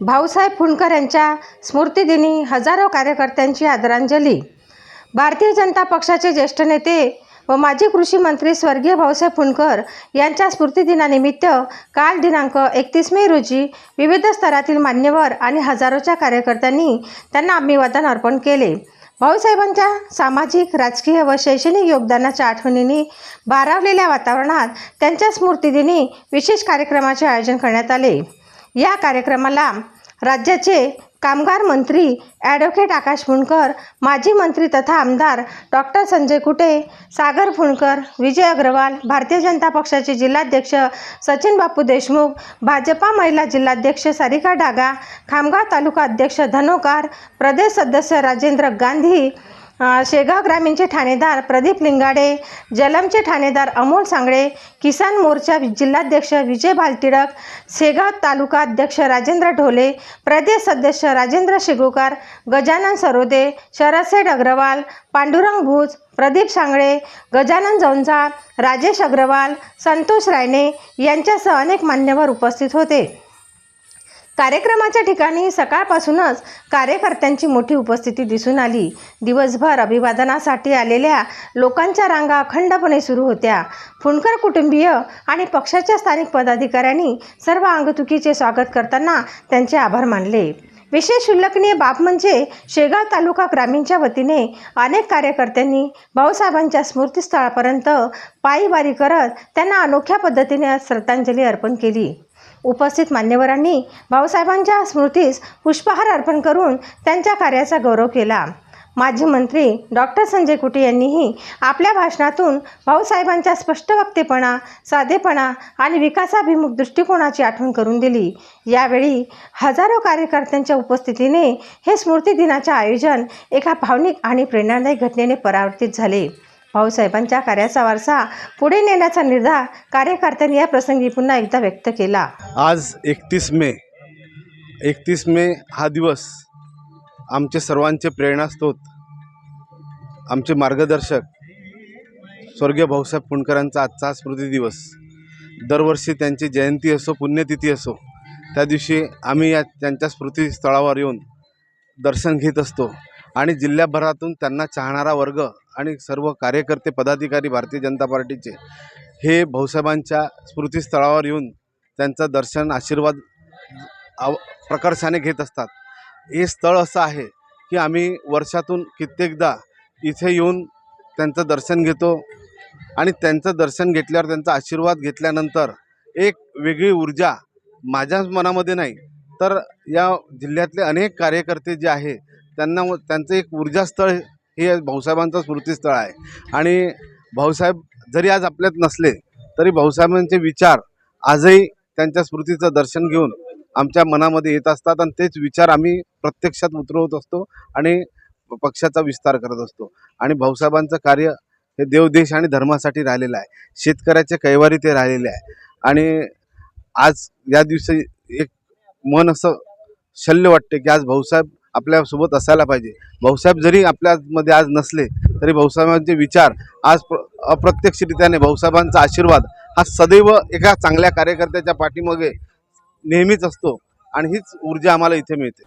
भाऊसाहेब फुंडकर यांच्या स्मृतिदिनी हजारो कार्यकर्त्यांची आदरांजली. भारतीय जनता पक्षाचे ज्येष्ठ नेते व माजी कृषी मंत्री स्वर्गीय भाऊसाहेब फुंडकर यांच्या स्मृतिदिनानिमित्त काल दिनांक एकतीस मे रोजी विविध स्तरातील मान्यवर आणि हजारोच्या कार्यकर्त्यांनी त्यांना अभिवादन अर्पण केले. भाऊसाहेबांच्या सामाजिक राजकीय व शैक्षणिक योगदानाच्या आठवणींनी भारावलेल्या वातावरणात त्यांच्या स्मृतिदिनी विशेष कार्यक्रमाचे आयोजन करण्यात आले. या कार्यक्रमाला राज्याचे कामगार मंत्री ॲडव्होकेट आकाश फुंडकर माजी मंत्री तथा आमदार डॉक्टर संजय कुटे सागर फुंडकर विजय अग्रवाल भारतीय जनता पक्षाचे जिल्हाध्यक्ष सचिन बापू देशमुख भाजपा महिला जिल्हाध्यक्ष सारिका डागा खामगाव तालुका अध्यक्ष धनोकार प्रदेश सदस्य राजेंद्र गांधी शेगाव ग्रामीणचे ठाणेदार प्रदीप लिंगाडे जलमचे ठाणेदार अमोल सांगळे किसान मोर्चा जिल्हाध्यक्ष विजय भालटिडक शेगाव तालुका अध्यक्ष राजेंद्र ढोले प्रदेश सदस्य राजेंद्र शिगुकार गजानन सरोदे शरदसेठ अग्रवाल पांडुरंग भुज प्रदीप सांगळे गजानन जौंझा राजेश अग्रवाल संतोष रायने यांच्यासह अनेक मान्यवर उपस्थित होते. कार्यक्रमाच्या ठिकाणी सकाळपासूनच कार्यकर्त्यांची मोठी उपस्थिती दिसून आली. दिवसभर अभिवादनासाठी आलेल्या लोकांच्या रांगा अखंडपणे सुरू होत्या. फुंडकर कुटुंबीय आणि पक्षाच्या स्थानिक पदाधिकाऱ्यांनी सर्व अंगतुकीचे स्वागत करताना त्यांचे आभार मानले. विशेष उल्लेखनीय बाब म्हणजे शेगाव तालुका ग्रामीणच्या वतीने अनेक कार्यकर्त्यांनी भाऊसाहेबांच्या स्मृतीस्थळापर्यंत पायीबारी करत त्यांना अनोख्या पद्धतीने श्रद्धांजली अर्पण केली. उपस्थित मान्यवरांनी भाऊसाहेबांच्या स्मृतीस पुष्पहार अर्पण करून त्यांच्या कार्याचा गौरव केला. माजी मंत्री डॉक्टर संजय कुटे यांनीही आपल्या भाषणातून भाऊसाहेबांच्या स्पष्ट वक्तेपणा साधेपणा आणि विकासाभिमुख दृष्टिकोनाची आठवण करून दिली. यावेळी हजारो कार्यकर्त्यांच्या उपस्थितीने हे स्मृतिदिनाचे आयोजन एका भावनिक आणि प्रेरणादायी घटनेने परावर्तित झाले. भाऊसाहेबांच्या कार्याचा वारसा पुढे नेण्याचा निर्धार कार्यकर्त्यांनी या प्रसंगी पुन्हा एकदा व्यक्त केला. आज एकतीस मे. एकतीस मे हा दिवस आमचे सर्वांचे प्रेरणास्त्रोत आमचे मार्गदर्शक स्वर्गीय भाऊसाहेब पुणकरांचा आजचा स्मृती दिवस. दरवर्षी त्यांची जयंती असो पुण्यतिथी असो त्या दिवशी आम्ही या त्यांच्या स्मृतीस्थळावर येऊन दर्शन घेत असतो आणि जिल्ह्याभरातून त्यांना चाहणारा वर्ग आणि सर्व कार्यकर्ते पदाधिकारी भारतीय जनता पार्टीचे हे भाऊसाहेबांच्या स्मृतीस्थळावर येऊन त्यांचं दर्शन आशीर्वाद आव प्रकर्षाने घेत असतात. हे स्थळ असं आहे की आम्ही वर्षातून कित्येकदा इथे येऊन त्यांचं दर्शन घेतो आणि त्यांचं दर्शन घेतल्यावर त्यांचा आशीर्वाद घेतल्यानंतर एक वेगळी ऊर्जा माझ्याच मनामध्ये नाही तर या जिल्ह्यातले अनेक कार्यकर्ते जे आहे त्यांना त्यांचं एक ऊर्जास्थळ हे भाऊसाहेबांचं स्मृतीस्थळ आहे. आणि भाऊसाहेब जरी आज आपल्यात नसले तरी भाऊसाहेबांचे विचार आजही त्यांच्या स्मृतीचं दर्शन घेऊन आमच्या मनामध्ये येत असतात आणि तेच विचार आम्ही प्रत्यक्षात उतरवत असतो आणि पक्षाचा विस्तार करत असतो. आणि भाऊसाहेबांचं कार्य हे देवदेश आणि धर्मासाठी राहिलेलं आहे. शेतकऱ्याचे कैवारी ते राहिलेले आहे. आणि आज या दिवशी एक मन असं शल्य वाटते की आज भाऊसाहेब आपल्यासोबत असायला पाहिजे. भाऊसाहेब जरी आपल्यामध्ये आज नसले तरी भाऊसाहेबांचे विचार आज प्र अप्रत्यक्षरित्याने भाऊसाहेबांचा आशीर्वाद हा सदैव एका चांगल्या कार्यकर्त्याच्या पाठीमागे नेहमीच असतो आणि हीच ऊर्जा आम्हाला इथे मिळते.